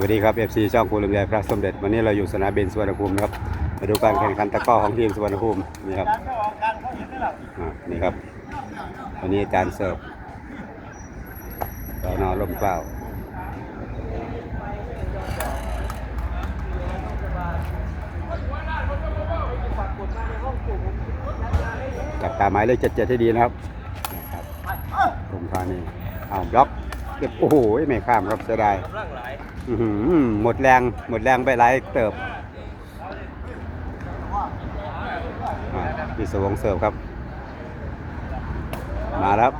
วัสดีครับ FC ช่องภูลำไยพระสมเด็จ วันนี้เราอยู่สนามบินสุวรรณภูมินะครับมาดูการแข่งขันตะกร้อของทีมสุวรรณภูมินี่ครับอ่านี่ครับวันนี้อาจารย์เสิร์ฟสอนอร่มเกล้าจับตาหมายเลขเจ็ดเจ็ดให้ดีนะครับนะครับตรงทางนี้อ้าบล็อก เก็บโอ้โหไม่ข้ามครับเสียดายหมดแรงหมดแรงไปหลายเติบอ่าพี่สวงเสิร์ฟครับ มาแล้ว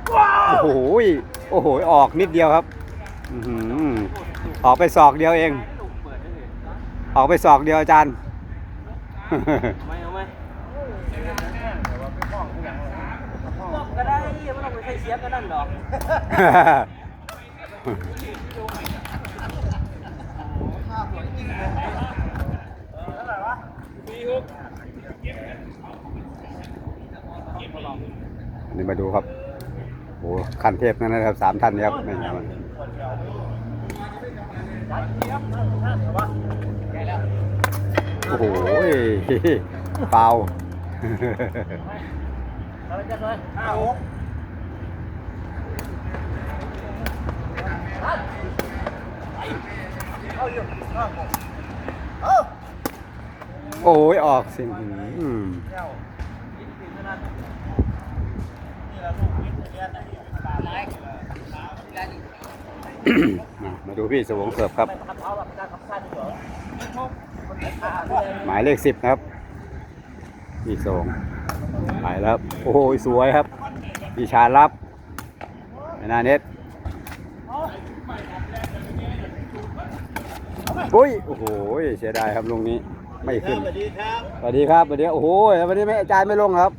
โอ้โหโอ้โหออกนิดเดียวครับออกไปศอกเดียวเอง ออกไปศอกเดียวอาจารย์ไม่เอาไหมก็ได้ไม่ต้องไปใช้เสียบก็นั่นดอก นนี้มาดูครับโอ้ขั้นเทพนั่นนะครับสามท่านครับไม่ใช่มันโอ้โหเปล่า ห้าหก โอ้ย ออกสิอืมมาดูพี่สวงเสิร์ฟครับ หมายเลขสิบครับ พี่สวงหมายแล้ว โอ้โหสวยครับพี่ชารับไอ้หนาเน็ตโอ้ยโอ้โหเสียดายครับลงนี้ไม่ขึ้นสวัสดีครับสวัสดีครับสวัสดีโอ้โหวันนี้ไม่อาจารย์ไม่ลงครับ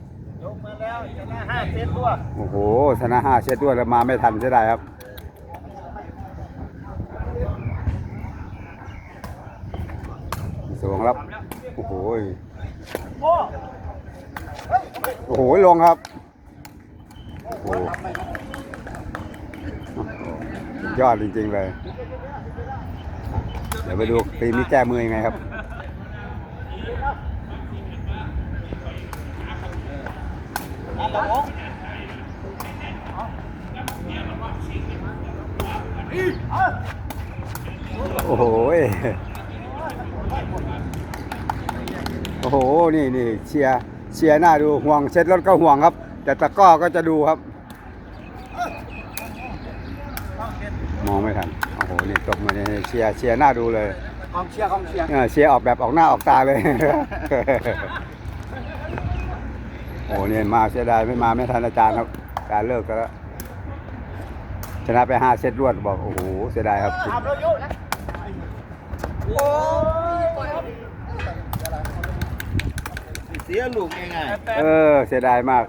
ยกมาแล้วชนะห้าเซตตัวโอ้โหชนะห้าเซตด้วยแล้วมาไม่ทันเสียดายครับสวงครับโอ้โหโอ้โอ้โหลงครับโอ้โหสุดยอดจริงๆเลยเดี๋ยวไปดูทีมนี้แก้มือยังไงครับโอ้โหโอ้โห นี่นี่เชียร์เชียร์หน้าดูห่วงเช็ดรถก็ห่วงครับ แต่ตะก้อก็จะดูครับ มองไม่ทัน โอ้โห นี่ตบมาเนี่ยเชียร์เชียร์หน้าดูเลยกองเชียร์กองเชียร์เออเชียร์ออกแบบออกหน้าออกตาเลย โอ้โหเนี่ยมาเสียดายไม่มาไม่ทันอาจารย์ครับการเลิกก็แล้ว ชนะไปห้าเซตรวดบอก โอ้โห เสียดายครับทำเราเยอะนะโอ้ยเสียลูกยังไงเออ เสียดายมาก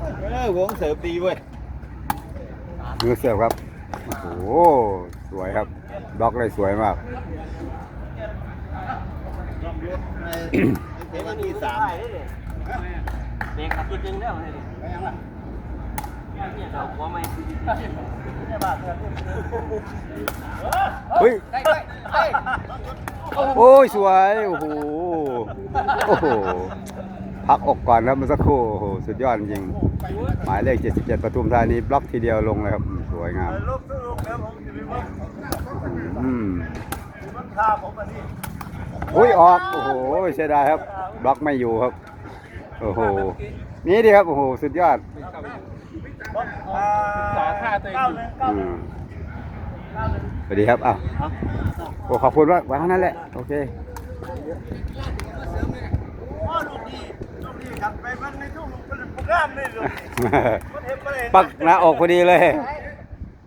เออวงเสิร์ฟดีเว้ยมือเสิร์ฟครับ โอ้โห สวยครับ บล็อกเลยสวยมากเทวันที่สามเด็กขับตัวจึงแล้วไงดิเนี่ยเราหัวไม่เฮ้ยโอ้ยสวย โอ้โห โอ้โห พักอกก่อนครับเมื่อสักครู่โอ้โหสุดยอดจริง หมายเลข 77ปทุมธานีบล็อกทีเดียวลงเลยครับ สวยงามลูกลูกแล้วผมจะไปว่าอืมมันฆ่าผมอันนี้อุ้ยออก โอ้โหเสียดายครับบล็อกไม่อยู่ครับ โอ้โหนี่ดีครับ โอ้โห สุดยอดสาท่าตัวเองเก้าหนึ่งเก้าอืมสวัสดีครับอ้าวโอ้ขอบคุณมากไว้เท่านั้นแหละ โอเคพ่อลูกดี ลูกดีครับไปมันในช่วงเป็นโปรแกรมนี่ลูกมันเห็นมันเห็นปักหน้าอกพอดีเลย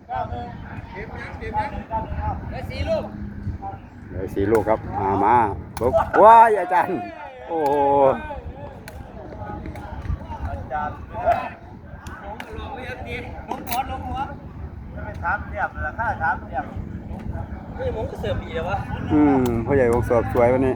เก้าหนึ่งเก็บยังเก็บยังเก้าหนึ่งครับได้สี่ลูกเดี๋ยวสีลูกครับมามาปุ๊บว้ายอาจารย์ โอ้โหอาจารย์ลงเลยดีลงหัวลงหัวไม่ไปถามเทียบราคาถามเทียบนี่ผมก็เสิร์ฟดีเลยวะอืมพ่อใหญ่วงสอบสวยวันนี้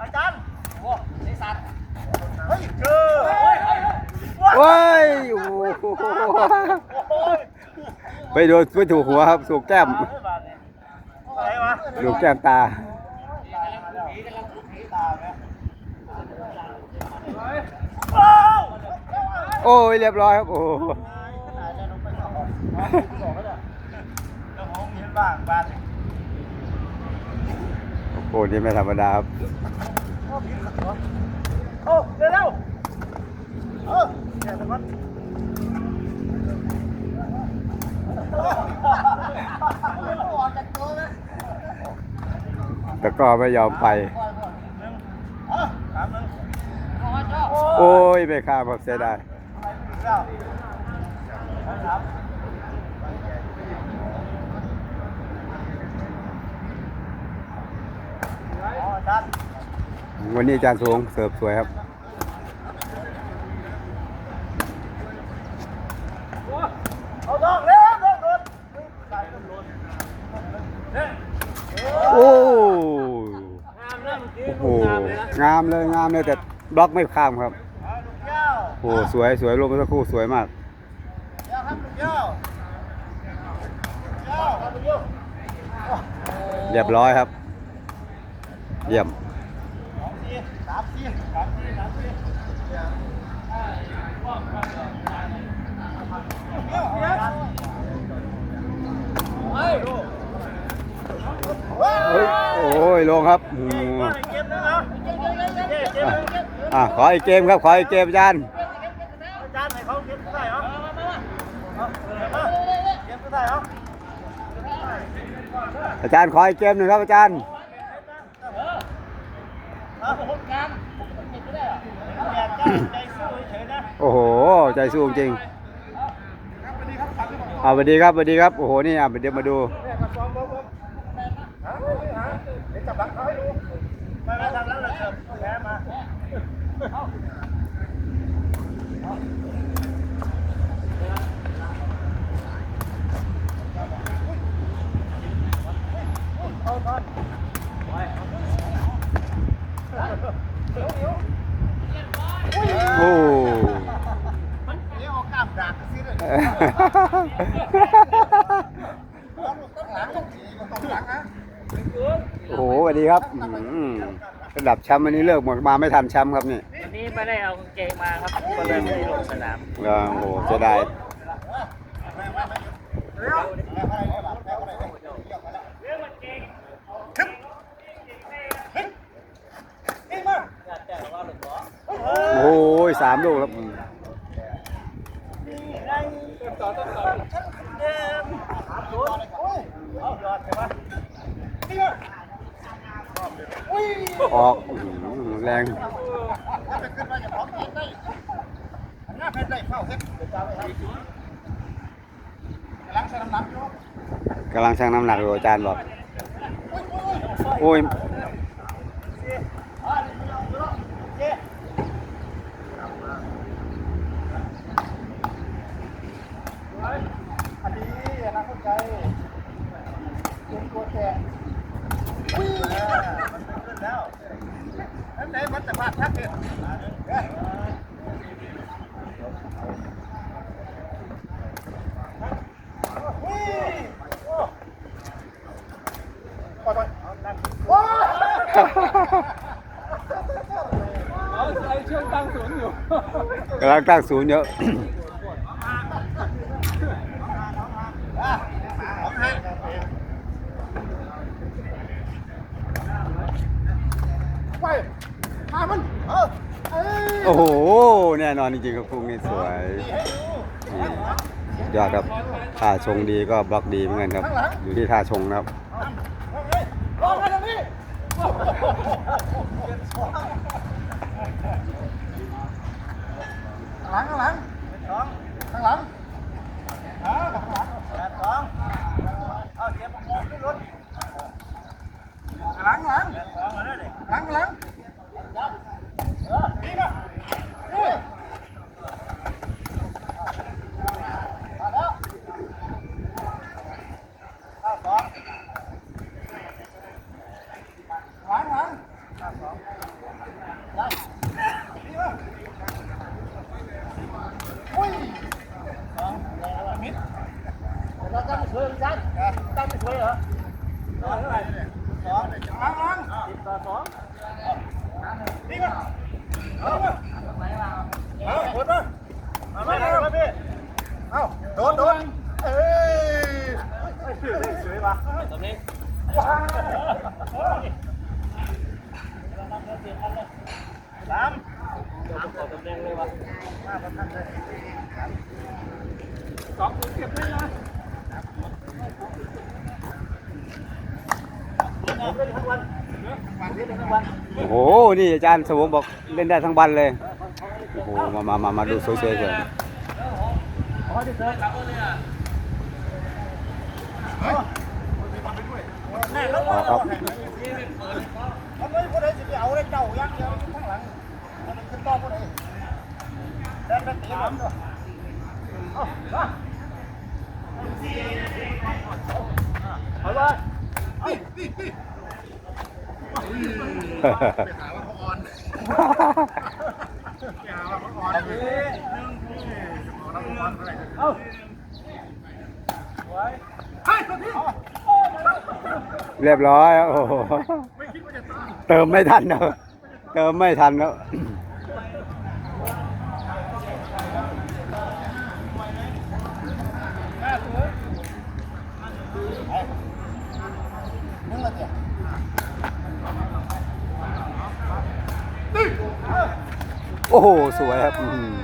อาจารย์โอ้ไสัตว์เฮ้ยไปโดนไปถูกหัวครับถูกแก้มถูกแก้มตาโอ้ยเรียบร้อยครับโอ้ บ้างบ้านโอ้โหนี่ไม่ธรรมดาครับโอ้เร็วเร็วเออเดี๋ยวตะก้อนแต่ก็ไม่ยอมไปเออสามหนึ่งโอ้ยไม่ข้ามครับเสียดาย เก้าสามอ๋อชัด วันนี้อาจารย์สูงเสิร์ฟสวยครับเอาดอกเร็วดอกโดนใส่ต้นโดนเนี่ยโอ้โหงามเลยงามเลยแต่บล็อกไม่ข้ามครับโอ้โหสวยสวยลงเมื่อสักครู่สวยมากเรียบร้อยครับ เยี่ยมสองสี่สามสี่สามสี่สามสี่เฮ้ยเฮ้ยโอ้ยลงครับอืมเก็บนะนะเก็บเก็บเก็บอะขออีกเกมครับ ขออีกเกมอาจารย์อาจารย์ให้เขาเก็บได้เหรอเก็บได้เหรออาจารย์ขออีกเกมหนึ่งครับอาจารย์ คนงานเก็บได้เหรอแม่ใจใจสู้เฉยๆนะ โอ้โห ใจสู้จริงเอาสวัสดีครับสวัสดีครับ โอ้โห นี่อะเดี๋ยวมาดูจับหลังเขาให้ดูไม่ไม่ทำแล้วเราเสิร์ฟแพ้มา โอ้เดี๋ยวเอากล้ามดักซิเลยต้องหลังต้องหลังนะโอ้โหสวัสดีครับอืมระดับแชมป์วันนี้เลิกหมดมาไม่ทันแชมป์ครับนี่วันนี้ไม่ได้เอากางเกงมาครับก็เลยไม่ได้ลงสนามเออโอ้โหเสียดาย โอ้ยสามลูกครับอืม ต่อต้นต่อชั้นเดิมสามศูนย์โอ้ยเอายอดใช่ไหมนี่อะอุ้ย ออกอื้อหือแรง จะขึ้นมาจะพร้อมเห็นได้หน้าเพชรได้เข้า เฮ็ดเดี๋ยวจะไปทำกำลังใส่น้ำหนักอยู่กำลังชั่งน้ำหนักอยู่อาจารย์บอกโอ้ย อันนี้นะเข้าใจเป็นตัวแทนวิ่งมันขึ้น แล้วนั่นไหนมันจะพลาดทักเกินวิ่งโอ้ปล่อยปล่อยเอานั่นโอ้เอาใส่ช่วงตั้งศูนย์อยู่ กำลังตั้งศูนย์เยอะ ไปมามัน เออเอ้ย โอ้โห แน่นอนจริงๆครับพุ่งนี่สวยนี่สุดยอดครับท่าชงดีก็บล็อกดีเหมือนกันครับ อยู่ที่ท่าชงนะครับลองมาตรงนี้ข้างหลังข้างหลังข้างหลังสองเอาเสียบมองขึ้นรถหลังหลังหลังหลังเออนี่มานี่มาแล้วเอาสอง หลังหลังได้ดีมากอุ้ยสองแล้วมิดแล้วก็ จันตั้งไม่ช่วยเหรอเท่าไหร่สองล้างล้างสิบต่อสองนี่ก็เอาเอาหมดป่ะมาไม่ได้มาพี่เอาโดนโดนเอ้ยสวยป่ะ ตรงนี้สามตามขอตำแหน่งเลยวะมาประทันเลยสองคนเก็บได้นะผมเล่นทั้งวันเล่นทั้งวันโอ้โห นี่อาจารย์สวงบอกเล่นได้ทั้งวันเลย โอ้โห มามามามาดูสวยๆเลยอ๋อที่เจอครับเลยอะแน่แล้ว อ๋อครับมันไม่คนใดจะไปเอาได้เจ้ายังเดียวข้างหลังมันขึ้นต่อคนใดเดินไปตีมันด้วยเอามาเอาเลยเอาไว้เฮ้ยตัวที่ เรียบร้อยโอ้โหเติมไม่ทันเนอะเติมไม่ทันเนอะมึงละเจ้าโอ้โห สวยครับอื้อหือ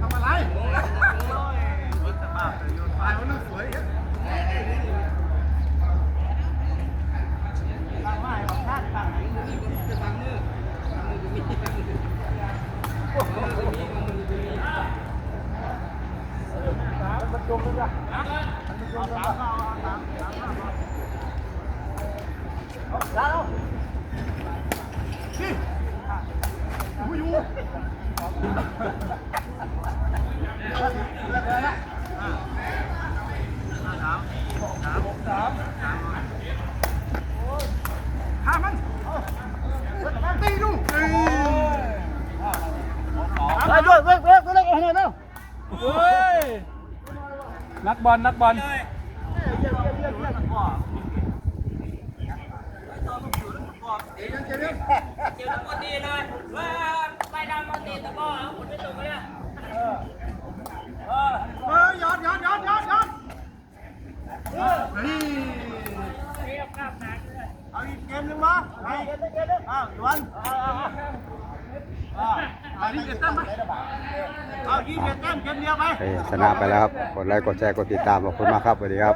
ทำอะไรสภาพโยนไปมันสวยตั้งไว้บอกท่านตั้งตั้งมือมันจมเลยจ้ะมันจมเลยจ้ะเอาแล้วนี่อยู่อยู่ข้ามันตีดูไปด้วยเว้ยเว้ยเว้ยเอาหน่อยเร็ว เฮ้ย นัก บอลนักบอลเกี่ยวกับคนดีเลยว่าไปดำมาตีตะก้อเอาคนไม่ตรงเลยเออหยอดหยอดหยอดหยอดหยอดเฮ้ยเอาอีกเกมหนึ่งมาไปเกมหนึ่งเกมหนึ่งอ้าวดวนเอายิง เกมตั้มไหมเอายิงเกมตั้มเกมเดียวไป ชนะไปแล้วครับ กดไลค์ กดแชร์ กดติดตาม ขอบคุณมากครับสวัสดีครับ